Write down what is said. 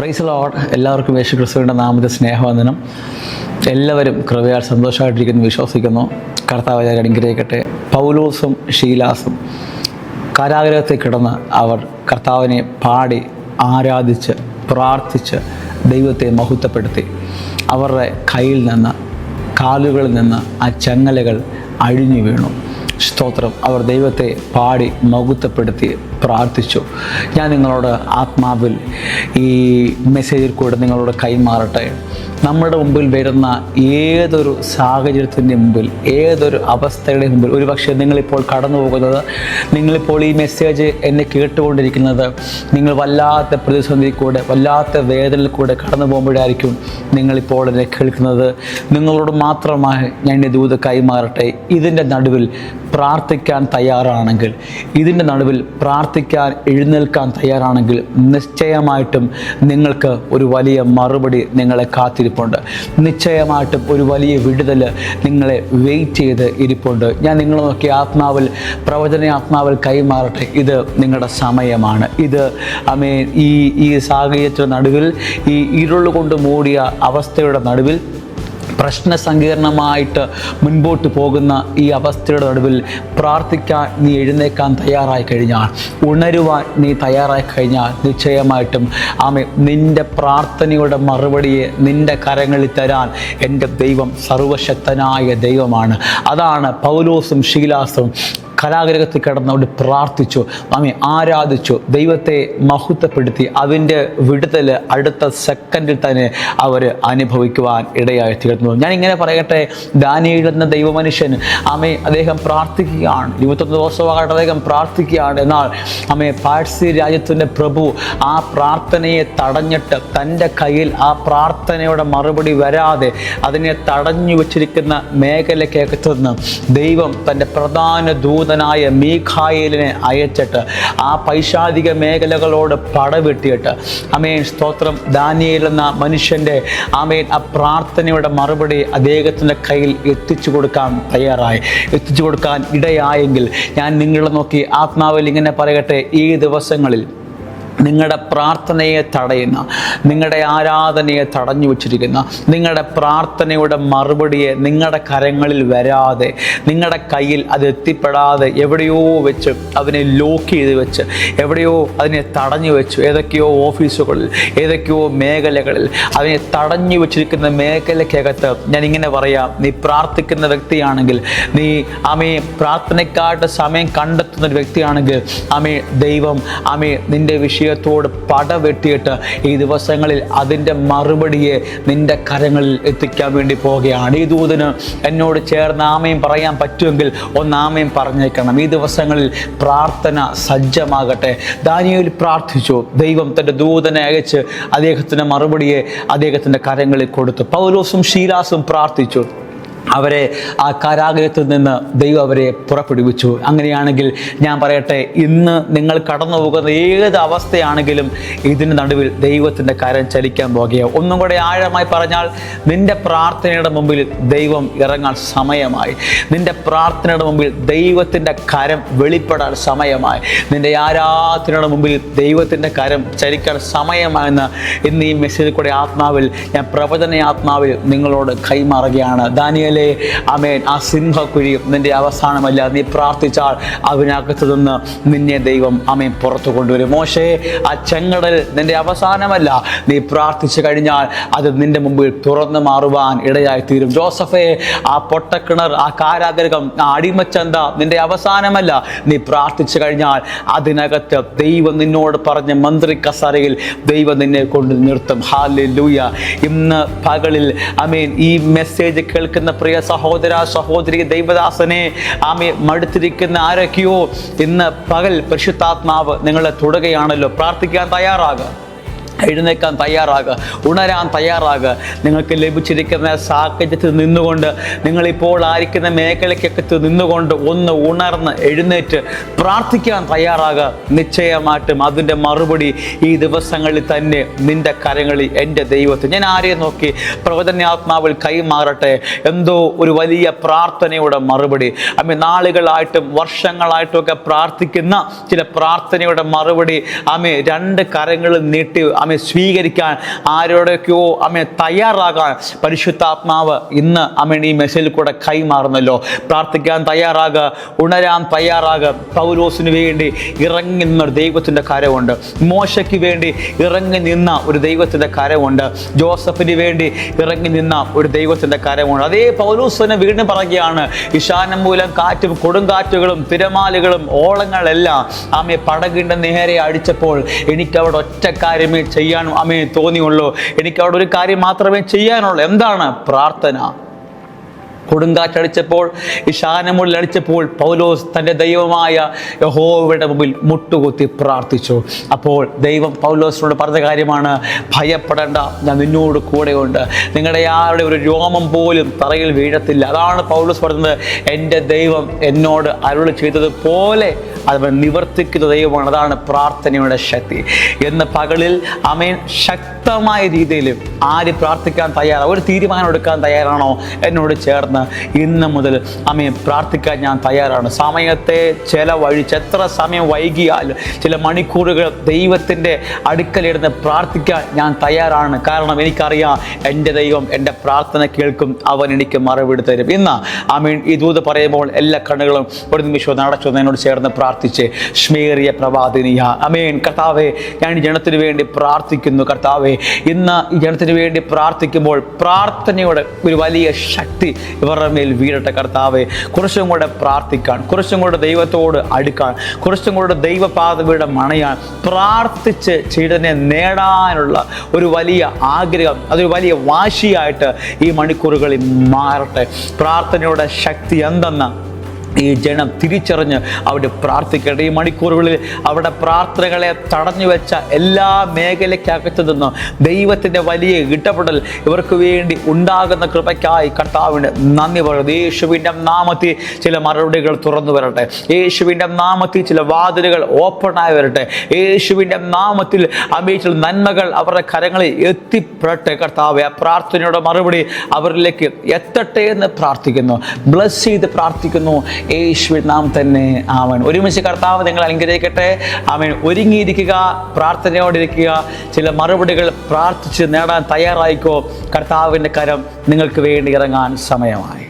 Price load എല്ലാവർക്കും യേശു ക്രിസ്തുവിന്റെ നാമത്തെ സ്നേഹവന്ദനം. എല്ലാവരും കൃപയാൽ സന്തോഷമായിട്ടിരിക്കുന്നു വിശ്വസിക്കുന്നു. കർത്താവ് അനുഗ്രഹിക്കട്ടെ. പൗലോസും ഷീലാസും കാരാഗ്രഹത്തിൽ കിടന്ന് അവർ കർത്താവിനെ പാടി ആരാധിച്ച് പ്രാർത്ഥിച്ച് ദൈവത്തെ മഹത്വപ്പെടുത്തി. അവരുടെ കയ്യിൽ നിന്ന് കാലുകളിൽ നിന്ന് ആ ചങ്ങലകൾ അഴിഞ്ഞു വീണു. സ്തോത്രം. അവർ ദൈവത്തെ പാടി മഹത്വപ്പെടുത്തി പ്രാർത്ഥിച്ചു. ഞാൻ നിങ്ങളോട് ആത്മാവിൽ ഈ മെസ്സേജിൽ കൂടെ നിങ്ങളോട് കൈമാറട്ടെ. നമ്മുടെ മുമ്പിൽ വരുന്ന ഏതൊരു സാഹചര്യത്തിന്റെ മുമ്പിൽ ഏതൊരു അവസ്ഥയുടെ മുമ്പിൽ ഒരുപക്ഷെ നിങ്ങളിപ്പോൾ കടന്നു പോകുന്നത് നിങ്ങളിപ്പോൾ ഈ മെസ്സേജ് എന്നെ കേട്ടുകൊണ്ടിരിക്കുന്നത് നിങ്ങൾ വല്ലാത്ത പ്രതിസന്ധി കൂടെ വല്ലാത്ത വേദനയിൽ കൂടെ കടന്നു പോകുമ്പോഴായിരിക്കും നിങ്ങളിപ്പോൾ എന്നെ കേൾക്കുന്നത്. നിങ്ങളോട് മാത്രമായി ഞാൻ ദൂത് കൈമാറട്ടെ. ഇതിന്റെ നടുവിൽ പ്രാർത്ഥിക്കാൻ തയ്യാറാണെങ്കിൽ ഇതിന്റെ നടുവിൽ പ്രാർത്ഥിക്കാൻ എഴുന്നേൽക്കാൻ തയ്യാറാണെങ്കിൽ നിശ്ചയമായിട്ടും നിങ്ങൾക്ക് ഒരു വലിയ മറുപടി നിങ്ങളെ കാത്തിരിപ്പുണ്ട്. നിശ്ചയമായിട്ടും ഒരു വലിയ വിടുതൽ നിങ്ങളെ വെയിറ്റ് ചെയ്ത് ഇരിപ്പുണ്ട്. ഞാൻ നിങ്ങളെ നോക്കി ആത്മാവിൽ പ്രവചന ആത്മാവിൽ കൈമാറട്ടെ. ഇത് നിങ്ങളുടെ സമയമാണ്. ഇത് അമേ ഈ ഈ സാഹചര്യത്തിന്റെ നടുവിൽ ഈ ഇരുൾ കൊണ്ട് മൂടിയ അവസ്ഥയുടെ നടുവിൽ പ്രശ്ന സങ്കീർണമായിട്ട് മുൻപോട്ട് പോകുന്ന ഈ അവസ്ഥയുടെ നടുവിൽ പ്രാർത്ഥിക്കാൻ നീ എഴുന്നേക്കാൻ തയ്യാറായി കഴിഞ്ഞാൽ ഉണരുവാൻ നീ തയ്യാറായി കഴിഞ്ഞാൽ നിശ്ചയമായിട്ടും ആമേ നിന്റെ പ്രാർത്ഥനയുടെ മറുപടിയെ നിന്റെ കരങ്ങളിൽ തരാൻ എന്റെ ദൈവം സർവശക്തനായ ദൈവമാണ്. അതാണ് പൗലോസും ഷീലാസും കലാഗ്രഹത്തിൽ കിടന്നുകൊണ്ട് പ്രാർത്ഥിച്ചു. നമ്മെ ആരാധിച്ചു. ദൈവത്തെ മഹത്വപ്പെടുത്തി. അതിന്റെ വിടുതൽ അടുത്ത സെക്കൻഡിൽ തന്നെ അവർ അനുഭവിക്കുവാൻ ഇടയായി തീർന്നു. ഞാൻ ഇങ്ങനെ പറയട്ടെ ദാനിയിൽ ദൈവമനുഷ്യൻ ആമെ അദ്ദേഹം പ്രാർത്ഥിക്കുകയാണ്. ഇരുപത്തൊന്ന് ദിവസമാകട്ടെ അദ്ദേഹം പ്രാർത്ഥിക്കുകയാണ്. എന്നാൽ ആമെ പാഴ്സി രാജ്യത്തിന്റെ പ്രഭു ആ പ്രാർത്ഥനയെ തടഞ്ഞിട്ട് തന്റെ കയ്യിൽ ആ പ്രാർത്ഥനയുടെ മറുപടി വരാതെ അതിനെ തടഞ്ഞു വച്ചിരിക്കുന്ന മേഖലയ്ക്കകത്തുനിന്ന് ദൈവം തന്റെ പ്രധാന ദൂതനായ മീഖായേലിനെ അയച്ചിട്ട് ആ പൈശാചിക മേഖലകളോട് പടവെട്ടിയിട്ട്. അമേൻ സ്തോത്രം. ദാനിയേൽ എന്ന മനുഷ്യന്റെ ആമേൻ ആ പ്രാർത്ഥനയുടെ മറുപടി അദ്ദേഹത്തിന്റെ കയ്യിൽ എത്തിച്ചു കൊടുക്കാൻ തയ്യാറായി. എത്തിച്ചു കൊടുക്കാൻ ഇടയായെങ്കിൽ ഞാൻ നിങ്ങളെ നോക്കി ആത്മാവിൽ ഇങ്ങനെ പറയട്ടെ ഈ ദിവസങ്ങളിൽ നിങ്ങളുടെ പ്രാർത്ഥനയെ തടയുന്ന നിങ്ങളുടെ ആരാധനയെ തടഞ്ഞു വച്ചിരിക്കുന്ന നിങ്ങളുടെ പ്രാർത്ഥനയുടെ മറുപടിയെ നിങ്ങളുടെ കരങ്ങളിൽ വരാതെ നിങ്ങളുടെ കയ്യിൽ അത് എത്തിപ്പെടാതെ എവിടെയോ വെച്ച് അതിനെ ലോക്ക് ചെയ്ത് വെച്ച് എവിടെയോ അതിനെ തടഞ്ഞു വെച്ചു. ഏതൊക്കെയോ ഓഫീസുകളിൽ ഏതൊക്കെയോ മേഖലകളിൽ അതിനെ തടഞ്ഞു വെച്ചിരിക്കുന്ന മേഖലയ്ക്കകത്ത് ഞാൻ ഇങ്ങനെ പറയാം. നീ പ്രാർത്ഥിക്കുന്ന വ്യക്തിയാണെങ്കിൽ നീ ആമേ പ്രാർത്ഥനയ്ക്കായിട്ട് സമയം കണ്ടെത്തുന്ന ഒരു വ്യക്തിയാണെങ്കിൽ ആമേ ദൈവം ആമേ നിന്റെ വിഷയത്തോട് പടവെട്ടിയിട്ട് ഈ ദിവസങ്ങളിൽ അതിന്റെ മറുപടിയെ നിന്റെ കരങ്ങളിൽ എത്തിക്കാൻ വേണ്ടി പോവുകയാണ്. ഈ ദൂതന് എന്നോട് ചേർന്ന് ആമയും പറയാൻ പറ്റുമെങ്കിൽ ഒന്ന് ആമയും പറഞ്ഞേക്കണം. ഈ ദിവസങ്ങളിൽ പ്രാർത്ഥന സജ്ജമാകട്ടെ. ദാനിയയിൽ പ്രാർത്ഥിച്ചു. ദൈവം തന്റെ ദൂതനെ അയച്ച് അദ്ദേഹത്തിന്റെ മറുപടിയെ അദ്ദേഹത്തിന്റെ കരങ്ങളിൽ കൊടുത്തു. പൗലോസും ശീലാസും പ്രാർത്ഥിച്ചു. അവരെ ആ കാരാഗ്രഹത്തിൽ നിന്ന് ദൈവം അവരെ പുറപ്പെടുവിച്ചു. അങ്ങനെയാണെങ്കിൽ ഞാൻ പറയട്ടെ ഇന്ന് നിങ്ങൾ കടന്നു പോകുന്ന ഏത് അവസ്ഥയാണെങ്കിലും ഇതിന് നടുവിൽ ദൈവത്തിന്റെ കരം ചലിക്കാൻ പോകുകയോ ഒന്നും കൂടെ ആഴമായി പറഞ്ഞാൽ നിന്റെ പ്രാർത്ഥനയുടെ മുമ്പിൽ ദൈവം ഇറങ്ങാൻ സമയമായി. നിന്റെ പ്രാർത്ഥനയുടെ മുമ്പിൽ ദൈവത്തിന്റെ കരം വെളിപ്പെടാൻ സമയമായി. നിന്റെ ആരാധനയുടെ മുമ്പിൽ ദൈവത്തിന്റെ കരം ചലിക്കാൻ സമയമായെന്ന് ഇന്ന് ഈ മെസ്സേജിൽ കൂടെ ആത്മാവിൽ ഞാൻ പ്രവചന ആത്മാവിൽ നിങ്ങളോട് കൈമാറുകയാണ്. ദാനിയലെ അമേൻ ആ സിംഹക്കുഴിയും നിന്റെ അവസാനമല്ല. നീ പ്രാർത്ഥിച്ചാൽ അതിനകത്ത് നിന്ന് നിന്നെ ദൈവം അമേൻ പുറത്തു കൊണ്ടുവരും. മോശേ ആ ചെങ്കടൽ നിന്റെ അവസാനമല്ല. നീ പ്രാർത്ഥിച്ചു കഴിഞ്ഞാൽ അത് നിന്റെ മുമ്പിൽ തുറന്നു മാറുവാൻ ഇടയായി തീരും ജോസഫേ ആ പൊട്ടക്കിണർ ആ കാരാഗ്രഹം ആ അടിമച്ചന്ത നിന്റെ അവസാനമല്ല. നീ പ്രാർത്ഥിച്ചു കഴിഞ്ഞാൽ അതിനകത്ത് ദൈവം നിന്നോട് പറഞ്ഞ മന്ത്രി കസാരയിൽ ദൈവം നിന്നെ കൊണ്ട് നിർത്തും. ഹാലെ ഇന്ന് പകലിൽ അമീൻ ഈ മെസ്സേജ് കേൾക്കുന്ന പ്രിയ സഹോദര സഹോദരി ദൈവദാസനെ ആമി മടുത്തിരിക്കുന്ന ആരൊക്കെയോ ഇന്ന് പകൽ പരിശുദ്ധാത്മാവ് നിങ്ങളെ തൊടുകയാണല്ലോ. പ്രാർത്ഥിക്കാൻ തയ്യാറാകുക എഴുന്നേക്കാൻ തയ്യാറാകുക ഉണരാൻ തയ്യാറാകുക. നിങ്ങൾക്ക് ലഭിച്ചിരിക്കുന്ന സാഹചര്യത്തിൽ നിന്നുകൊണ്ട് നിങ്ങളിപ്പോൾ ആയിരിക്കുന്ന മേഖലയ്ക്കൊക്കെ നിന്നുകൊണ്ട് ഒന്ന് ഉണർന്ന് എഴുന്നേറ്റ് പ്രാർത്ഥിക്കാൻ തയ്യാറാകുക. നിശ്ചയമായിട്ടും അതിന്റെ മറുപടി ഈ ദിവസങ്ങളിൽ തന്നെ നിന്റെ കരങ്ങളിൽ എന്റെ ദൈവത്തെ ഞാൻ ആരെയും നോക്കി പ്രവചനാത്മാവിൽ കൈമാറട്ടെ. എന്തോ ഒരു വലിയ പ്രാർത്ഥനയുടെ മറുപടി. അമ്മ നാളുകളായിട്ടും വർഷങ്ങളായിട്ടും ഒക്കെ പ്രാർത്ഥിക്കുന്ന ചില പ്രാർത്ഥനയുടെ മറുപടി. ആമേ രണ്ട് കരങ്ങൾ നീട്ടി അമ്മ സ്വീകരിക്കാൻ ആരോടൊക്കെയോ അമ്മ തയ്യാറാകാൻ പരിശുദ്ധാത്മാവ് ഇന്ന് അമ്മ ഈ മെസ്സേജിൽ കൂടെ കൈമാറുന്നല്ലോ. പ്രാർത്ഥിക്കാൻ തയ്യാറാകുക ഉണരാൻ തയ്യാറാകുക പൗലോസിന് വേണ്ടി ഇറങ്ങി നിന്ന ഒരു ദൈവത്തിന്റെ കരമുണ്ട് മോശയ്ക്ക് വേണ്ടി ഇറങ്ങി നിന്ന ഒരു ദൈവത്തിന്റെ കരമുണ്ട് ജോസഫിന് വേണ്ടി ഇറങ്ങി നിന്ന ഒരു ദൈവത്തിന്റെ കരമുണ്ട് അതേ പൗലോസിനെ വീണ്ടും പറയുകയാണ് ഇശാനം മൂലം കാറ്റും കൊടുങ്കാറ്റുകളും തിരമാലകളും ഓളങ്ങളെല്ലാം ആമയെ പടകിന്റെ നേരെ അടിച്ചപ്പോൾ എനിക്ക് അവിടെ ഒറ്റ കാര്യമേ ചെയ്യാൻ അമ്മയെ തോന്നിയുള്ളൂ. എനിക്ക് അവിടെ ഒരു കാര്യം മാത്രമേ ചെയ്യാനുള്ളൂ. എന്താണ് പ്രാർത്ഥന? കൊടുങ്കാറ്റടിച്ചപ്പോൾ അടിച്ചപ്പോൾ പൗലോസ് തന്റെ ദൈവമായ യഹോവയുടെ മുമ്പിൽ മുട്ടുകുത്തി പ്രാർത്ഥിച്ചു. അപ്പോൾ ദൈവം പൗലോസിനോട് പറഞ്ഞ കാര്യമാണ് ഭയപ്പെടേണ്ട ഞാൻ നിന്നോട് കൂടെയുണ്ട്. നിങ്ങളുടെ ആരുടെ ഒരു രോമം പോലും തറയിൽ വീഴത്തില്ല. അതാണ് പൗലോസ് പറഞ്ഞത് എന്റെ ദൈവം എന്നോട് അരുൾ ചെയ്തതുപോലെ അവൻ നിവർത്തിക്കുന്ന ദൈവമാണ്. അതാണ് പ്രാർത്ഥനയുടെ ശക്തി. എന്ന് പകലിൽ അമേൻ ശക്തമായ രീതിയിൽ ആര് പ്രാർത്ഥിക്കാൻ തയ്യാറാണ് ഒരു തീരുമാനം എടുക്കാൻ തയ്യാറാണോ? എന്നോട് ചേർന്ന് ഇന്ന് മുതൽ അമ്മയെ പ്രാർത്ഥിക്കാൻ ഞാൻ തയ്യാറാണ്. സമയത്തെ ചെലവഴിച്ച് എത്ര സമയം വൈകിയാലും ചില മണിക്കൂറുകൾ ദൈവത്തിന്റെ അടുക്കലിരുന്ന് പ്രാർത്ഥിക്കാൻ ഞാൻ തയ്യാറാണ്. കാരണം എനിക്കറിയാം എന്റെ ദൈവം എന്റെ പ്രാർത്ഥന കേൾക്കും അവൻ എനിക്ക് മറുപടി തരും. ഇന്ന് അമീൻ ഈ ദൂത് പറയുമ്പോൾ എല്ലാ കണ്ണുകളും ഒരു നിമിഷവും നടച്ചു എന്നോട് ചേർന്ന് പ്രാർത്ഥിച്ച് ശ്മേറിയ പ്രവാദിനിയ. അമീൻ കർത്താവെ ഞാൻ ഈ ജനത്തിന് വേണ്ടി പ്രാർത്ഥിക്കുന്നു കർത്താവെ. ഇന്ന് ഈ ജനത്തിന് വേണ്ടി പ്രാർത്ഥിക്കുമ്പോൾ പ്രാർത്ഥനയുടെ ഒരു വലിയ ശക്തി ഇവരുടെ മേൽ വീഴട്ടെ കർത്താവെ കുറച്ചും കൂടെ പ്രാർത്ഥിക്കാൻ കുറച്ചും കൂടെ ദൈവത്തോട് അടുക്കാൻ കുറച്ചും കൂടെ ദൈവപാതയുടെ മണയാൻ പ്രാർത്ഥിച്ച് ചെയ്തതിനെ നേടാനുള്ള ഒരു വലിയ ആഗ്രഹം അതൊരു വലിയ വാശിയായിട്ട് ഈ മണിക്കൂറുകളിൽ മാറട്ടെ. പ്രാർത്ഥനയുടെ ശക്തി എന്തെന്ന് ഈ ജനം തിരിച്ചറിഞ്ഞ് അവിടെ പ്രാർത്ഥിക്കട്ടെ. ഈ മണിക്കൂറുകളിൽ അവിടെ പ്രാർത്ഥനകളെ തടഞ്ഞു വെച്ച എല്ലാ മേഖലയ്ക്കകത്തു നിന്നും ദൈവത്തിന്റെ വലിയ ഇടപെടൽ ഇവർക്ക് വേണ്ടി ഉണ്ടാകുന്ന കൃപയ്ക്കായി കർത്താവിന് നന്ദി പറയുന്നത് യേശുവിന്റെ നാമത്തിൽ ചില മറുപടികൾ തുറന്നു വരട്ടെ. യേശുവിന്റെ നാമത്തിൽ ചില വാതിലുകൾ ഓപ്പണായി വരട്ടെ. യേശുവിന്റെ നാമത്തിൽ അമേച്ചിൽ നന്മകൾ അവരുടെ കരങ്ങളിൽ എത്തിപ്പെടട്ടെ. കർത്താവ് ആ പ്രാർത്ഥനയുടെ മറുപടി അവരിലേക്ക് എത്തട്ടെ എന്ന് പ്രാർത്ഥിക്കുന്നു. ബ്ലസ് ചെയ്ത് പ്രാർത്ഥിക്കുന്നു. യേശുവിൻ നാം തന്നെ. ആവൻ ഒരുമിച്ച് കർത്താവ് നിങ്ങൾ അനുഗ്രഹിക്കട്ടെ. അവൻ ഒരുങ്ങിയിരിക്കുക പ്രാർത്ഥനയോടിരിക്കുക. ചില മറുപടികൾ പ്രാർത്ഥിച്ച് നേടാൻ തയ്യാറായിക്കോ. കർത്താവിന്റെ കരം നിങ്ങൾക്ക് വേണ്ടി ഇറങ്ങാൻ സമയമായി.